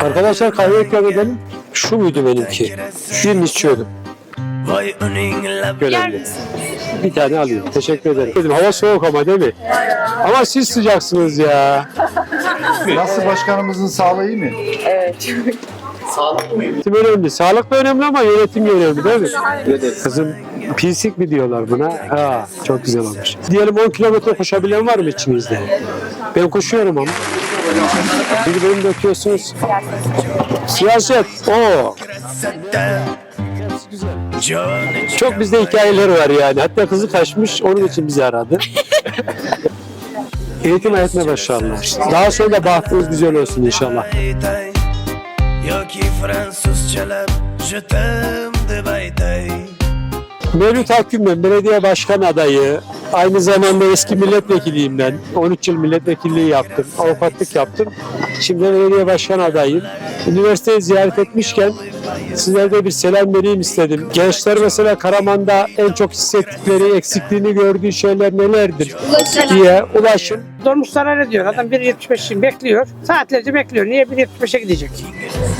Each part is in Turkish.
Arkadaşlar kahve ikram edelim. Şu muydu benimki? Birini içiyordum. Misin? Bir tane alayım. Teşekkür ederim. Dedim, hava soğuk ama değil mi? Ama siz sıcaksınız ya. Nasıl başkanımızın sağlığı iyi mi? Yönetim önemli. Sağlık da önemli ama yönetim de önemli değil mi? Kızım pisik mi diyorlar buna? Ha, çok güzel olmuş. Diyelim 10 kilometre koşabilen var mı içinizde? Ben koşuyorum ama. Bir bölüm döküyorsunuz. Siyaset. Oo. Çok bizde hikayeler var yani. Hatta kızı kaçmış, onun için bizi aradı. Eğitim hayatına başarılar. Daha sonra da bahtınız güzel olsun inşallah. Mevlüt Akgün ben belediye başkan adayı. Aynı zamanda eski milletvekiliyim ben. 13 yıl milletvekilliği yaptım. Avukatlık yaptım. Şimdi belediye başkan adayım. Üniversiteyi ziyaret etmişken sizlere de bir selam vereyim istedim. Gençler mesela Karaman'da en çok hissettikleri, eksikliğini gördüğü şeyler nelerdir diye ulaşım. Dolmuş zarar ediyor. Adam 1.75'in bekliyor. Saatlerce bekliyor. Niye 1.75'e gidecek?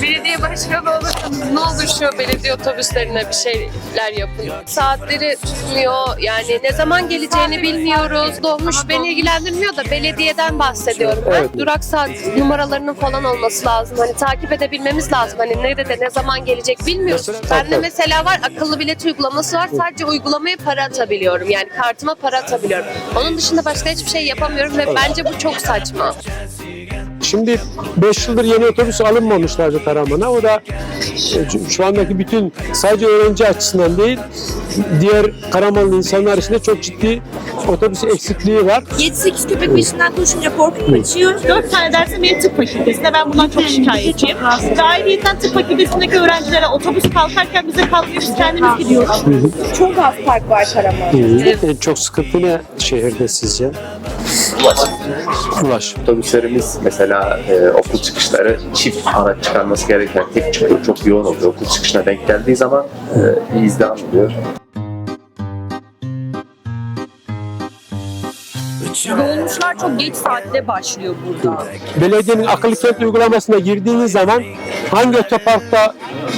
Belediye başkanı olursanız ne olur şu belediye otobüslerine bir şeyler yapın. Saatleri tutmuyor. Yani ne zaman geleceğini bilmiyoruz. Dolmuş beni ilgilendirmiyor da belediyeden bahsediyorum. ben. Evet. Durak saat numaralarının falan olması lazım. Hani takip edebilmemiz lazım. Hani nerede ne zaman gelecek bilmiyoruz. Bende mesela var akıllı bilet uygulaması var. Sadece uygulamaya para atabiliyorum. Yani kartıma para atabiliyorum. Onun dışında başka hiçbir şey yapamıyorum ve bence bu çok saçma. Şimdi 5 yıldır yeni otobüs alınmamışlardı Karaman'a. O da e, şu andaki bütün sadece öğrenci açısından değil, diğer Karamanlı insanlar için de çok ciddi otobüs eksikliği var. 7-8 köpek peşinden koşunca korkup kaçıyor. 4 tane dersim benim tıp fakültesinde. Ben bundan çok şikayetçiyim. Ve ayrıyeten tıp fakültesindeki öğrencilere otobüs kalkarken bize kalkıyor biz kendimiz gidiyoruz. Çok az park var Karaman'da. En çok sıkıntı ne şehirde sizce? Ulaş. Otobüslerimiz mesela e, okul çıkışları çift araç çıkarması gereken tek çıkıyor. Çok yoğun oluyor. Okul çıkışına denk geldiği zaman e, bir izdiham oluyor. Dolmuşlar çok geç saatte başlıyor burada. Belediyenin akıllı kent uygulamasına girdiğiniz zaman hangi otoparkta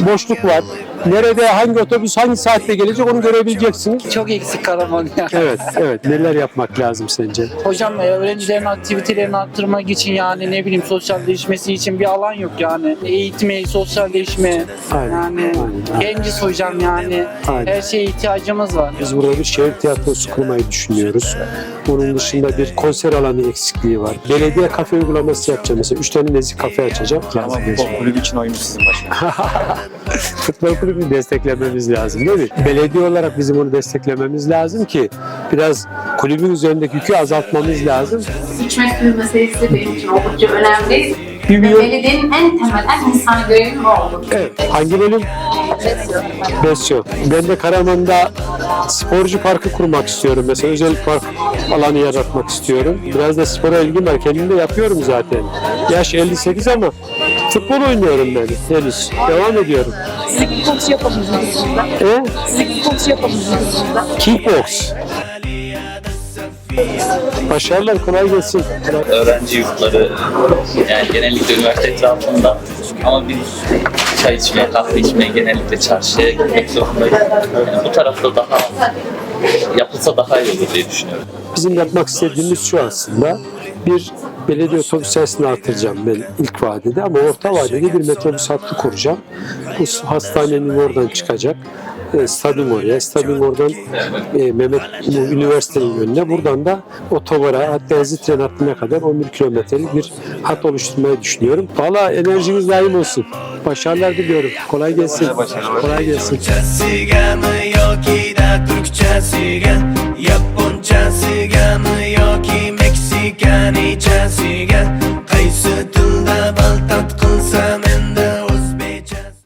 boşluk var, nerede hangi otobüs hangi saatte gelecek onu görebileceksiniz. Çok eksik Karaman ya. Evet, evet. Neler yapmak lazım sence? Hocam e, öğrencilerin aktivitelerini arttırmak için yani ne bileyim sosyalleşmesi için bir alan yok yani. Eğitme, sosyalleşme Aynen, yani aynen. genciz hocam yani. Aynen. Her şeye ihtiyacımız var. Biz burada bir şehir tiyatrosu kurmayı düşünüyoruz. Bunun dışında bir konser alanı eksikliği var. Belediye kafe uygulaması yapacağım mesela. Üç tane nezik kafe açacağım. Ama futbol kulübü için oyuncu sizin başkanım. Futbol kulübünü desteklememiz lazım değil mi? Belediye olarak bizim onu desteklememiz lazım ki biraz kulübün üzerindeki yükü azaltmamız lazım. içmek suyu meselesi benim için oldukça önemli. Bilmiyorum. Belediyenin en temel, en insani görevi bu oldu. Evet. Hangi bölüm? Besyo. Ben de Karaman'da sporcu parkı kurmak istiyorum. Mesela özel park alanı yaratmak istiyorum. Biraz da spora ilgim var. Kendim de yapıyorum zaten. Yaş 58 ama futbol oynuyorum ben henüz. Devam ediyorum. Size kickbox yapamıyoruz burada. E? Size kickbox yapamıyoruz burada. Kickbox. Başarılar kolay gelsin. öğrenci yurtları yani genellikle üniversite etrafında ama biz çay içmeye, kahve içmeye genellikle çarşıya gitmek zorundayız. Yani bu tarafta daha yapılsa daha iyi olur diye düşünüyorum. Bizim yapmak istediğimiz şu aslında. Bir belediye otobüs sayısını artıracağım ben ilk vadede ama orta vadede bir metrobüs hattı kuracağım. Bu hastanenin oradan çıkacak. E, stadyum oraya, stadyum oradan e, Mehmet Üniversitenin önüne, buradan da otobara hatta hızlı tren hattına kadar 11 kilometrelik bir hat oluşturmayı düşünüyorum. Valla enerjiniz daim olsun. Başarılar diliyorum. Kolay gelsin. Kolay gelsin.